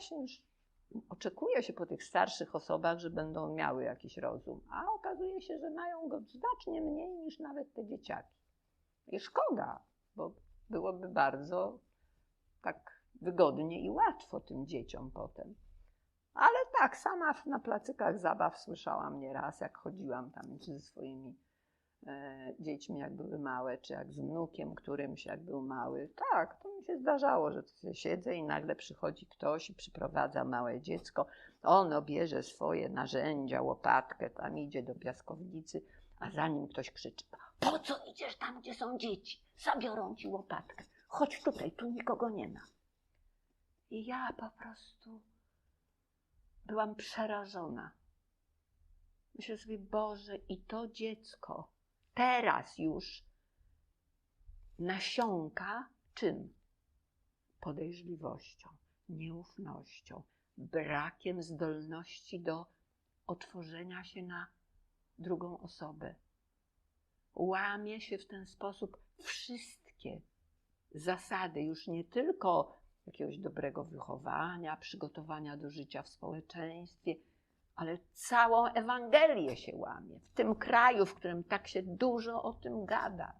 właśnie już oczekuje się po tych starszych osobach, że będą miały jakiś rozum, a okazuje się, że mają go znacznie mniej niż nawet te dzieciaki. I szkoda, bo byłoby bardzo tak wygodnie i łatwo tym dzieciom potem. Ale tak, sama na placykach zabaw słyszałam nieraz, jak chodziłam tam ze swoimi dziećmi, jak były małe, czy jak z wnukiem którymś, jak był mały. Tak, to mi się zdarzało, że siedzę i nagle przychodzi ktoś i przyprowadza małe dziecko. Ono bierze swoje narzędzia, łopatkę, tam idzie do piaskownicy, a za nim ktoś krzyczy: Po co idziesz tam, gdzie są dzieci? Zabiorą ci łopatkę. Chodź tutaj, tu nikogo nie ma. I ja po prostu byłam przerażona. Myślę sobie, Boże, i to dziecko teraz już nasiąka czym? Podejrzliwością, nieufnością, brakiem zdolności do otworzenia się na drugą osobę. Łamie się w ten sposób wszystkie zasady, już nie tylko jakiegoś dobrego wychowania, przygotowania do życia w społeczeństwie, ale całą Ewangelię się łamie. W tym kraju, w którym tak się dużo o tym gada.